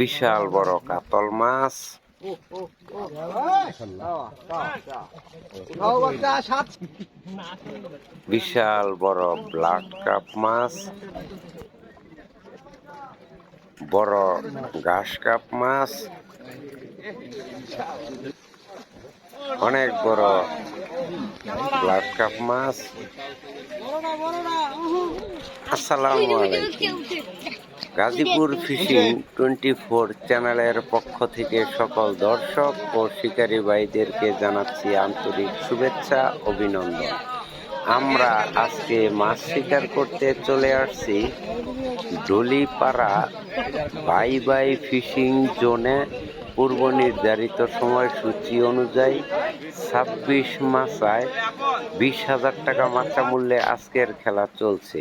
বিশাল বড় কাতল মাছ। বিশাল বড় ব্ল্যাক কাপ মাছ। বড় ঘাস কাপ মাছ। অনেক বড় ব্ল্যাক কাপ মাছ। আসসালামু আলাইকুম। গাজীপুর ফিশিং টোয়েন্টি ফোর চ্যানেলের পক্ষ থেকে সকল দর্শক ও শিকারী ভাইদেরকে জানাচ্ছি আন্তরিক শুভেচ্ছা অভিনন্দন। আমরা আজকে মাছ শিকার করতে চলে আসছি ডলিপাড়া বাই বাই ফিশিং জোনে। পূর্ব নির্ধারিত সময়সূচি অনুযায়ী ছাব্বিশ মাসায় বিশ হাজার টাকা মাত্রা মূল্যে আজকের খেলা চলছে।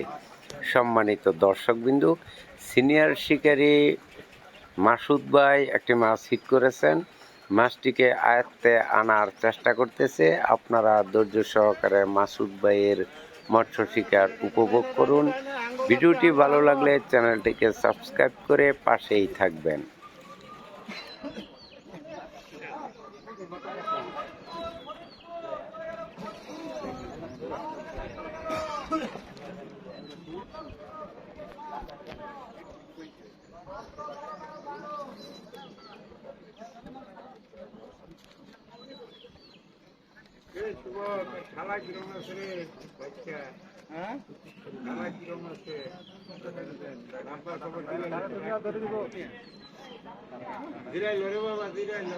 সম্মানিত দর্শকবিন্দু সিনিয়র শিকারি মাসুদ ভাই একটি মাছ হিট করেছেন। মাছটিকে আয়ত্তে আনার চেষ্টা করতেছে। আপনারা ধৈর্য সহকারে মাসুদ ভাইয়ের মৎস্য শিকার উপভোগ করুন। ভিডিওটি ভালো লাগলে চ্যানেলটিকে সাবস্ক্রাইব করে পাশেই থাকবেন। খালা কিরম আছে রে বাচ্চা হ্যাঁ খালা কিরম আছে নাম্বার খবর দিলাই লো রে বাবা দিলাই লো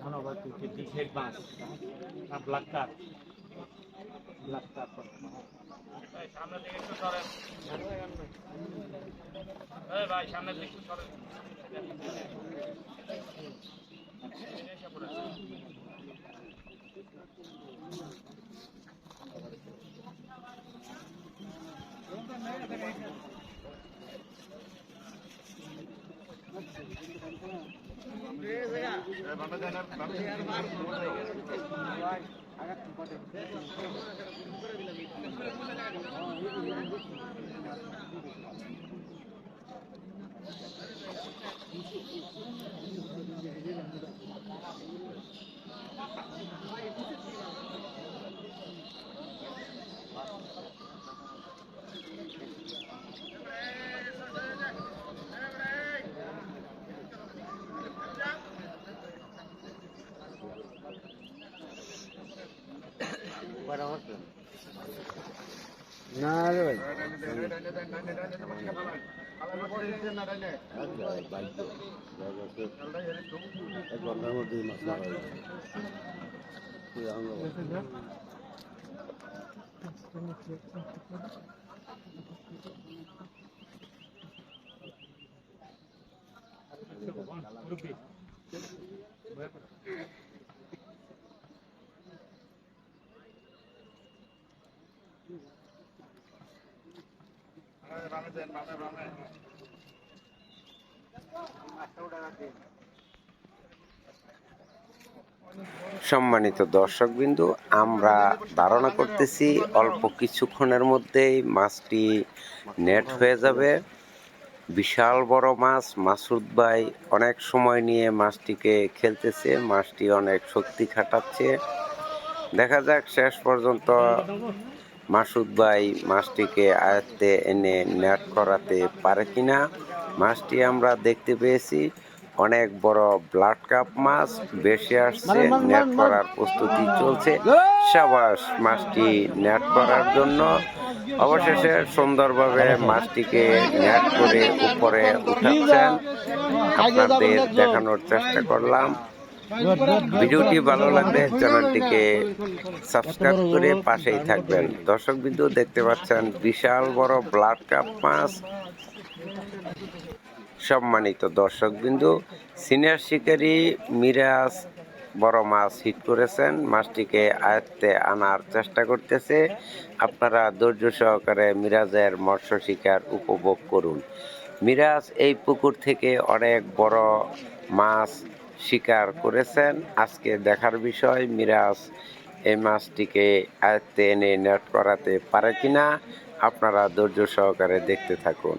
ধন্যবাদ ডিসের বাস। ব্ল্যাক কাপ ব্ল্যাক কাপ সামনে দিকে একটু সরেন ভাই সামনে দিকে একটু সরেন Agak না রে ভাই। ঘণ্টার মধ্যে মাছ মারা সম্মানিত দর্শকবিন্দু, আমরা ধারণা করতেছি অল্প কিছুক্ষণের মধ্যেই মাছটি নেট হয়ে যাবে। বিশাল বড় মাছ, মাসুদ ভাই অনেক সময় নিয়ে মাছটিকে খেলতেছে, মাছটি অনেক শক্তি খাটাচ্ছে। দেখা যাক শেষ পর্যন্ত মাসুদ ভাই মাছটিকে আয়ত্তে এনে নেট করাতে পারে কিনা মাছটি আমরা দেখতে পেয়েছি। অনেক বড় ব্লাড কাপ মাছ বেশি আসছে নেট করার প্রস্তুতি চলছে। সাবাস মাছটি নেট করার জন্য। অবশেষে সুন্দরভাবে মাছটিকে নেট করে উপরে উঠাচ্ছেন। আপনাদের দেখানোর চেষ্টা করলাম। ভিডিওটি ভালো লাগলে চ্যানেলটিকে সাবস্ক্রাইব করে পাশেই থাকবেন। দর্শক বিন্দু দেখতে পাচ্ছেন বিশাল বড় ব্লাড কাপ মাছ। সম্মানিত দর্শক বিন্দু সিনিয়র শিকারী মিরাজ বড় মাছ হিট করেছেন। মাছটিকে আয়ত্তে আনার চেষ্টা করতেছে। আপনারা ধৈর্য সহকারে মিরাজের মৎস্য শিকার উপভোগ করুন। মিরাজ এই পুকুর থেকে অনেক বড় মাছ শিকার করেছেন। আজকে দেখার বিষয়, মিরাজ এই মাছটিকে আয়ত্তে এনে নেট করাতে পারে কিনা, আপনারা ধৈর্য সহকারে দেখতে থাকুন।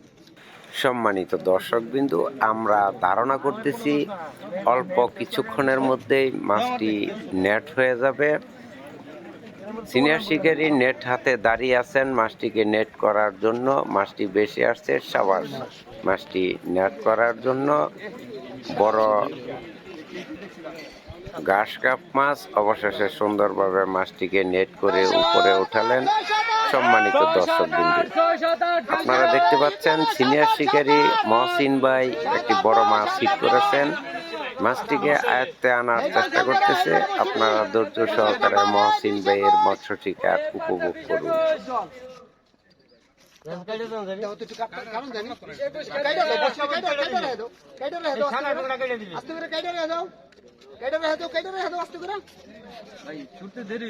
সম্মানিত দর্শকবিন্দু, আমরা ধারণা করতেছি অল্প কিছুক্ষণের মধ্যেই মাছটি নেট হয়ে যাবে। সিনিয়র শিকারী নেট হাতে দাঁড়িয়ে আছেন, মাছটিকে নেট করার জন্য, মাছটি বেশি আসছে সাবাস। মাছটি নেট করার জন্য বড় ঘাস কাপ মাছ, অবশেষে সুন্দরভাবে মাছটিকে নেট করে উপরে উঠালেন। সম্মানিত দর্শক বিন্দু আপনারা দেখতে পাচ্ছেন সিনিয়র শিকারী মহসিন ভাই একটি বড় মাছ হিট করেছেন মাছটিকে আয়ত্তে আনার চেষ্টা করতেছে আপনারা ধৈর্য সহকারে মহসিন ভাইয়ের মৎস্য শিকার উপভোগ করুন বিড়ি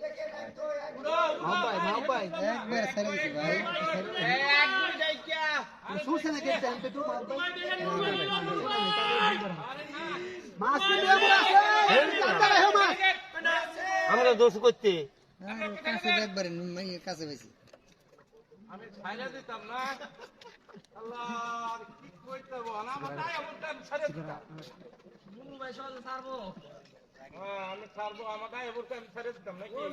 দেখছি নিতে আমার বাচ্চা চলে এসেছে মিটা না বসছে আমার নাম না ঘরে ফেলাও আরে ফালাই না কাতর মাছ মনে হয় হুম ভাই জি তুমি কামাতে দিলে ওটা আমি কাজ দিলে কাতলা হুম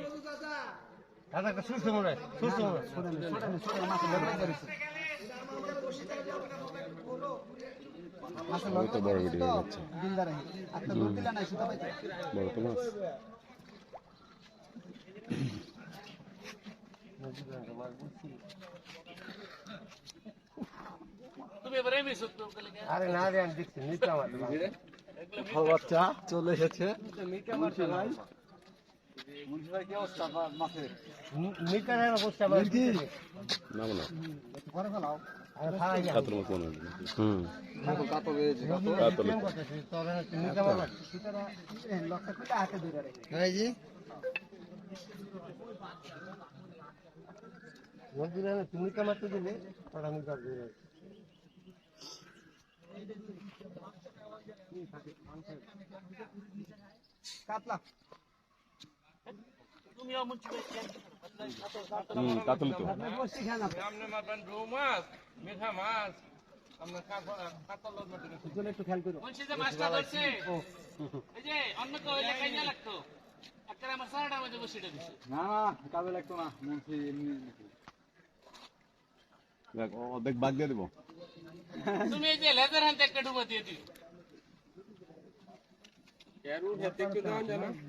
কাতলি তো বসি খান আপনি আপনি মারবেন রৌ মাছ মিঠা মাছ। আপনার কাতল কাতল মাটি পিছনে একটু খেয়াল করো মুন্সি যে মাছটা ধরছে এই যে অন্য কেউ হইলে খাইয়া লাগতো দেখ, অর্ধেক বাদ দিয়ে দেবো। তুমি এই যে লেজার হাতে একটা ডুবা দিয়ে দিও।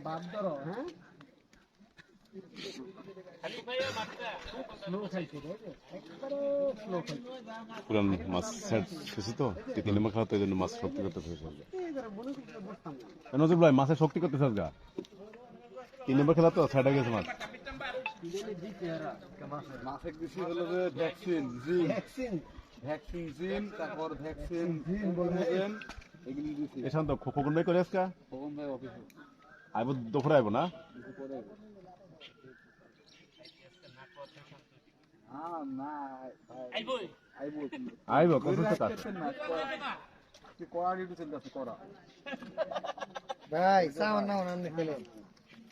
বাদ ধরো হ্যাঁ খালি ভাইয়া মাছটা স্লো খাইছে রে একবারে স্লো খাইছে। পুরান মাছ সেট কিছু তো তিন নম্বর খাওয়া তো এই জন্য মাছ শক্তি করতে ফেসে এইবার করতে বসতাম না। নজিব ভাই মাছের শক্তি করতে চাস গা? তিন নম্বর খেলা তো সেট হয়ে গেছে মাছ। মাসে কৃষি হলো যে ভ্যাকসিন জিন। ভ্যাকসিন। ভ্যাকসিন তারপর ভ্যাকসিন জিন বলতে জিন এগুলি দিছি এখান তো খোকন ভাই করে আজকা ভগবান ভাই অফিসে আইব দুপুরে আইব না হ্যাঁ ভাই আইবই আইব কত কি করা ডিউটি চলতেছে করা ভাই সামান নাও নামনে খেলে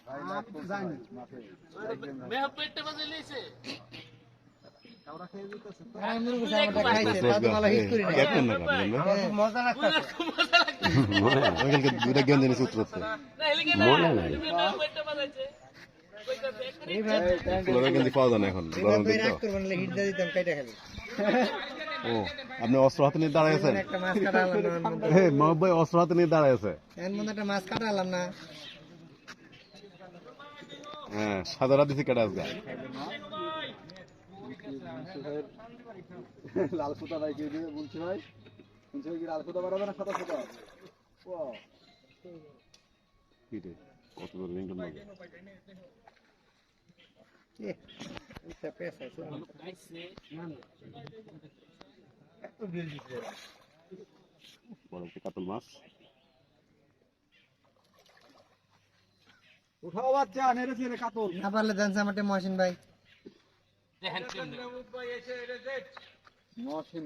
ভাই লাভ করছে ভাই, মাঠে মেহ বাজে লইছে আপনি অস্ত্র হাতে নিয়ে দাঁড়ায় আছেন? একটা মাছ কাটা আলাম না এর মধ্যে। হে মহব ভাই অস্ত্র হাতে নিয়ে দাঁড়ায় আছে। একটা মাছ কাটা আলাম না। হ্যাঁ সাদা দিছি কেটে আজকে? মুন্সি ভাইয়ের লাল সুতা ভাই কে দিয়ে মুন্সি ভাই? মুন্সি ভাই কি লাল সুতা বাড়াবে না সাদা সুতা? ও কি রে? কত লাগে। বড় কাতল মাছ। উঠাও বাচ্চা নেড়েছে রে কাতল। না পারলে জানছে আমার মহসিন ভাই। দেখেন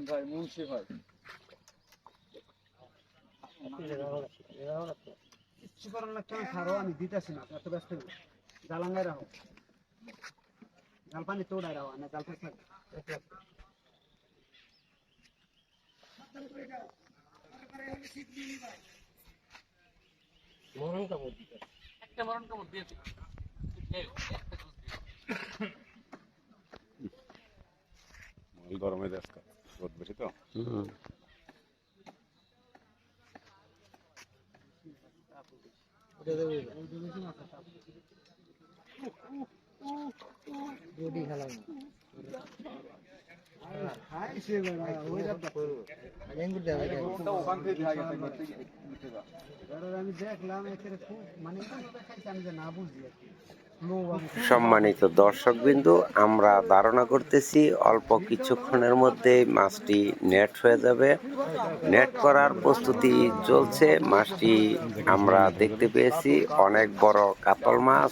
ভাই মুন্সি ভাই। কিচ্ছু করার না কেন ছাড়ো আমি দিতেছি না এত ব্যস্ত না জালাঙ্গাই রাখো। জাল পানি রাখো না জাল একটা মরণ কামড় এই, একটা জুস দিও। মাল গরমে যাচ্ছে রোদ বেশি তো হুম। রুটি খেলাম খাইছে বেড়া ওই রাতটা এঙ্গুর দেওয়া ভাই ওটা ওখান থেকে দেখা গেছে একবার থেকে নিতে যা। এবার আমি দেখলাম একের খুব মানে এমন ভাবে খাইছে আমি যে না বুঝি আর কি। লো আমি সম্মানিত দর্শকবিন্দু, আমরা ধারণা করতেছি অল্প কিছুক্ষণের মধ্যেই মাছটি নেট হয়ে যাবে। নেট করার প্রস্তুতি চলছে। মাছটি আমরা দেখতে পেয়েছি, অনেক বড় কাতল মাছ।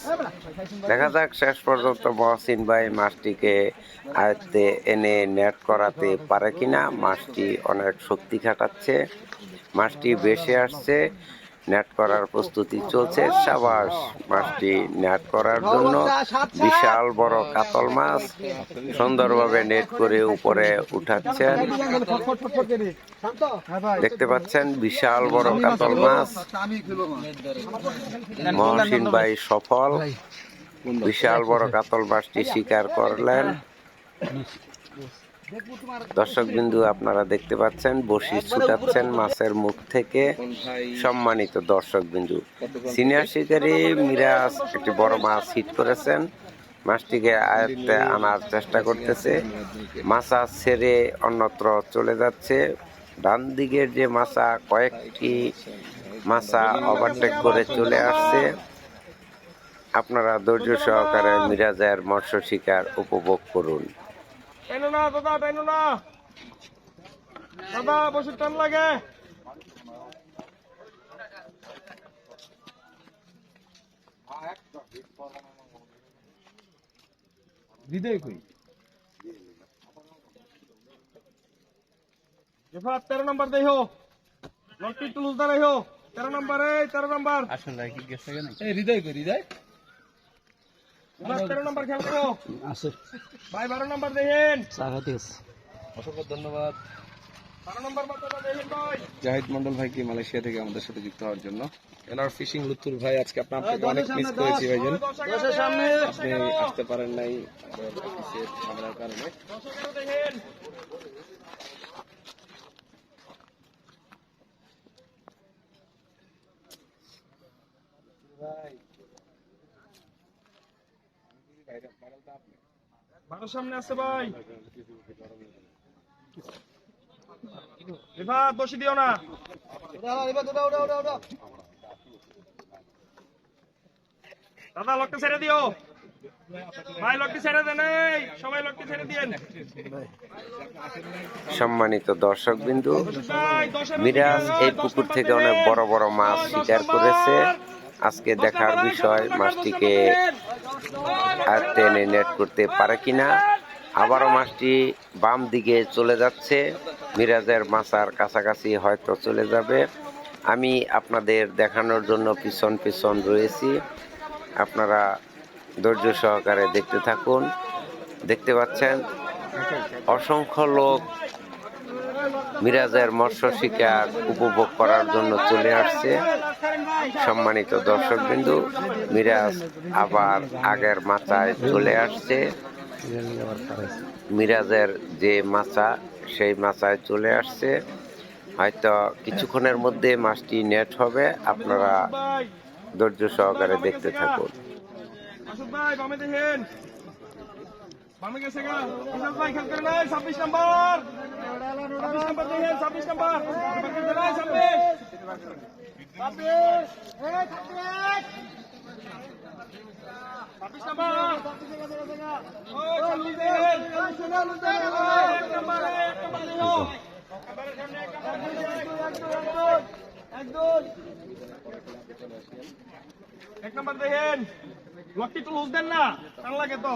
দেখা যাক শেষ পর্যন্ত মহসিন ভাই মাছটিকে আয়ত্তে এনে নেট করাতে পারে কিনা। মাছটি অনেক শক্তি খাটাচ্ছে, মাছটি বেশি আসছে। নেট করার প্রস্তুতি চলছে। সাবাস মাছটি নেট করার জন্য বিশাল বড় কাতল মাছ সুন্দরভাবে নেট করে উপরে উঠাচ্ছেন। দেখতে পাচ্ছেন বিশাল বড় কাতল মাছ। মহসিন ভাই সফল। বিশাল বড় কাতল মাছটি শিকার করলেন। দর্শক বিন্দু আপনারা দেখতে পাচ্ছেন বসি ছুটাচ্ছেন মাছের মুখ থেকে সম্মানিত দর্শক বিন্দু সিনিয়র শিকারী মিরাজ একটি বড় মাছ হিট করেছেন। মাছটিকে আয়ত্তে আনার চেষ্টা করতেছে। মাছা ছেড়ে অন্যত্র চলে যাচ্ছে। ডান দিকের যে মাছা কয়েকটি মাছা ওভারটেক করে চলে আসছে। আপনারা ধৈর্য সহকারে মিরাজের মৎস্য শিকার উপভোগ করুন। না দাদা না। দাদা বসে টান লাগে। হৃদয় কই তেরো নম্বর দেখো লটি টুলুস দা দেখো তেরো নম্বর এই তেরো নম্বর। এই হৃদয় কই হৃদয়। মাছ তেরো নম্বর খেয়াল করো। আছে। ভাই বারো নম্বর দেখেন অসংখ্য ধন্যবাদ। বারো নম্বর মাথাটা দেখেন ভাই জাহিদ মন্ডল ভাইকে মালয়েশিয়া থেকে আমাদের সাথে যুক্ত হওয়ার জন্য। এনার ফিশিং লুতুর ভাই আজকে আপনার থেকে অনেক মিস করেছি ভাইজান। আপনি আসতে পারেন নাই ঝামেলার কারণে। দশের বারো সামনে আছে ভাই। রিফাত বসে দিও না। দাদা লকটা ছেড়ে দিও। ভাই লকটি ছেড়ে দেন সবাই লকটি ছেড়ে দিয়েন। সম্মানিত দর্শক বিন্দু মিরাজ এই পুকুর থেকে অনেক বড় বড় মাছ শিকার করেছে। আজকে দেখার বিষয় মাছটিকে আয়ত্তে এনে নেট করতে পারে কিনা, আবারও মাছটি বাম দিকে চলে যাচ্ছে। মিরাজের মাছার কাছাকাছি হয়তো চলে যাবে। আমি আপনাদের দেখানোর জন্য পিছন পিছন রয়েছি। আপনারা ধৈর্য সহকারে দেখতে থাকুন। দেখতে পাচ্ছেন, অসংখ্য লোক মিরাজের মৎস্য শিকার উপভোগ করার জন্য চলে আসছে। সম্মানিত দর্শকবিন্দু, মিরাজ আবার আগের মাচায় চলে আসছে। মিরাজের যে মাচা, সেই মাচায় চলে আসছে। হয়তো কিছুক্ষণের মধ্যে মাছটি নেট হবে। আপনারা ধৈর্য সহকারে দেখতে থাকুন আসুক ভাই বামে দেখেন বামে গেছে গা ইসাদ ভাই খেল করে নাই ছাব্বিশ নম্বর ছাব্বিশ নম্বর দেখেন ছাব্বিশ নম্বর এবার খেলতে নাই ছাব্বিশ ছাব্বিশ নম্বর ও, ছাব্বিশ দেখেন। এক নম্বর, এক নম্বর দেখো। এবারের সামনে এক নম্বর, একদম এক নম্বর দেখেন লকটি তো লুজ দেন না টান লাগে তো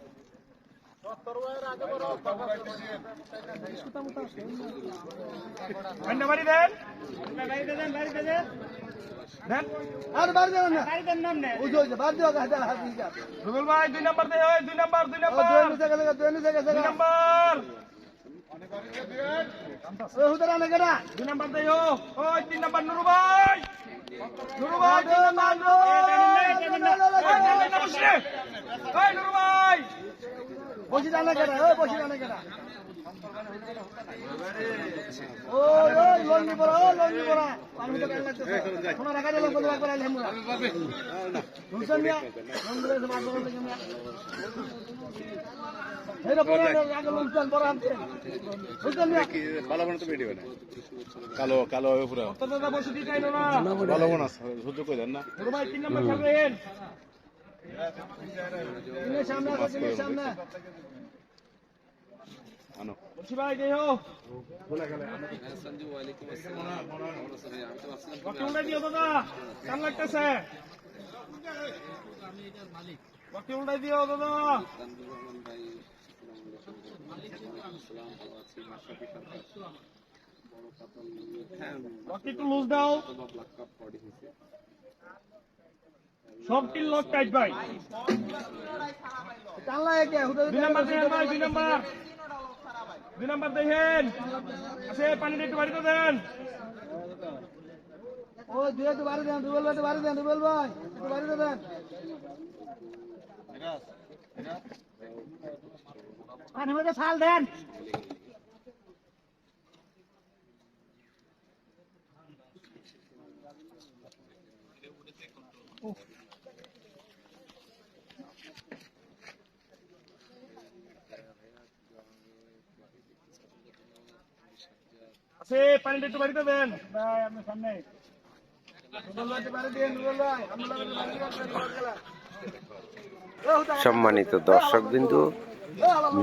বাড়ি দেন। দেন। আর বাড়ি না। ওই যে, দিও হাত দিকে রুবেল ভাই দুই নাম্বার দে ওই দুই নাম্বার দুই নাম্বার দুই গেলে দুই গেছে দুই নাম্বার। ওই হুদার আনে কেনা দুই নাম্বার দে ওই তিন নাম্বার নুরু ভাই। নুরু ভাই তিন নাম্বার ওই নুরু ভাই বসি আনে কেনা ওই বসি আনে কেনা ওই ওই লঙ্গি পড়া ওই লঙ্গি পড়া পানি তো কেন লাগতেছে শোনা রাখা দিলাম কত একবার আইলে আমরা বুঝছেন না লঙ্গি রে মাছ ধরতে কেমন এটা পড়া আগে লঙ্গি পড়া আনতে বুঝছেন না ভালো তো বেটি না কালো কালো পুরো। তো দাদা বসে দিতে না। ভালো দেন না। ভাই তিন নাম্বার খেলবেন উল্টাই দিও দাদা। একটু লুজ দাও। সব টিল লক টাইট ভাই। টানলা একে হুদার দুই নাম্বার দেখেন ভাই দুই নাম্বার। দুই নাম্বার দেখেন। আছে পানিটা একটু বাড়িতে দেন। ও দুই একটু বাড়ি দেন রুবেল ভাই বাড়ি দেন রুবেল ভাই একটু বাড়ি দেন। পানি মধ্যে ফাল দেন। পানিটা একটু ভাই, আপনার সামনে। সম্মানিত দর্শকবিন্দু,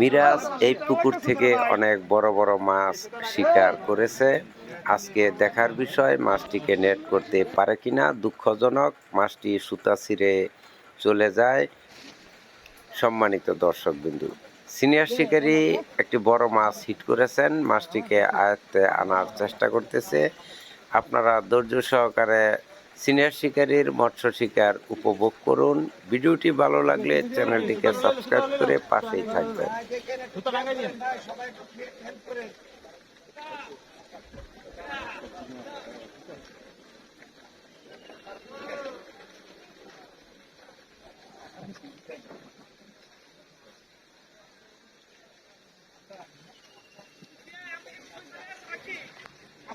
মিরাজ এই পুকুর থেকে অনেক বড় বড় মাছ শিকার করেছে। আজকে দেখার বিষয়, মাছটিকে নেট করতে পারে কিনা দুঃখজনক, মাছটি সুতা ছিঁড়ে চলে যায়। সম্মানিত দর্শক বিন্দু সিনিয়র শিকারি একটি বড় মাছ হিট করেছেন। মাছটিকে আয়ত্তে আনার চেষ্টা করতেছে। আপনারা ধৈর্য সহকারে সিনিয়র শিকারির মৎস্য শিকার উপভোগ করুন। ভিডিওটি ভালো লাগলে চ্যানেলটিকে সাবস্ক্রাইব করে পাশেই থাকবেন।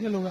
ये लोग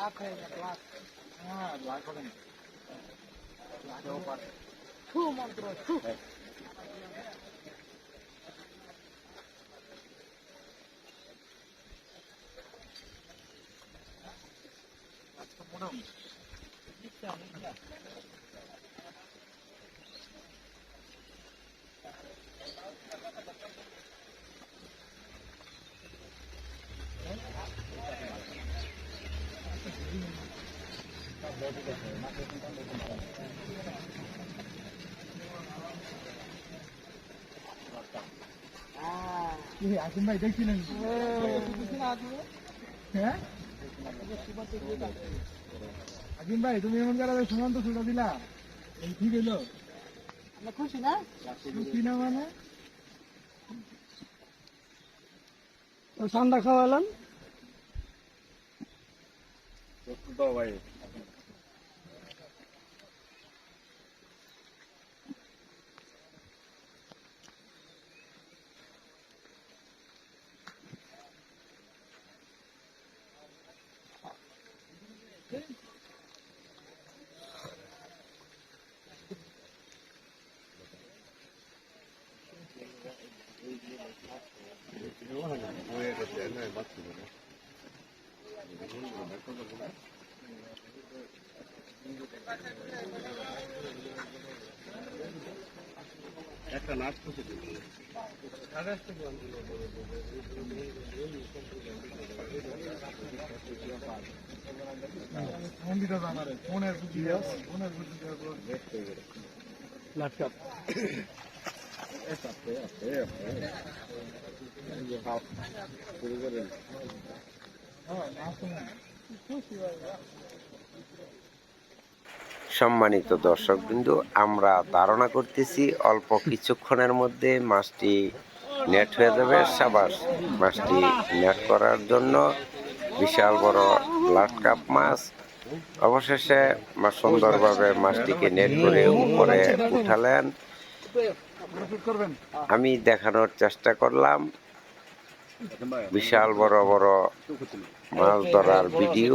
लाख है एक लाख हाँ लाख हो गए जो पर छू मंत्र छू Thank you. আসিম ভাই দেখছিলেন হ্যাঁ? আসিম ভাই তুমি এমন করে সীমান্ত ছুটা দিলা। এই ঠিক হইল? খুশি না? খুশি না মানে? ঠান্ডা খাওয়ালাম। તો ભાઈ ফোনের ফোনের ল্যাপটপ সম্মানিত দর্শকবৃন্দু, আমরা ধারণা করতেছি অল্প কিছুক্ষণের মধ্যে মাছটি নেট হয়ে যাবে। সাবাস, মাছটি নেট করার জন্য বিশাল বড় লাট কাপ মাছ। অবশেষে সুন্দরভাবে মাছটিকে নেট করে উপরে উঠালেন। আমি দেখানোর চেষ্টা করলাম। বিশাল বড় বড় মাছ ধরার ভিডিও।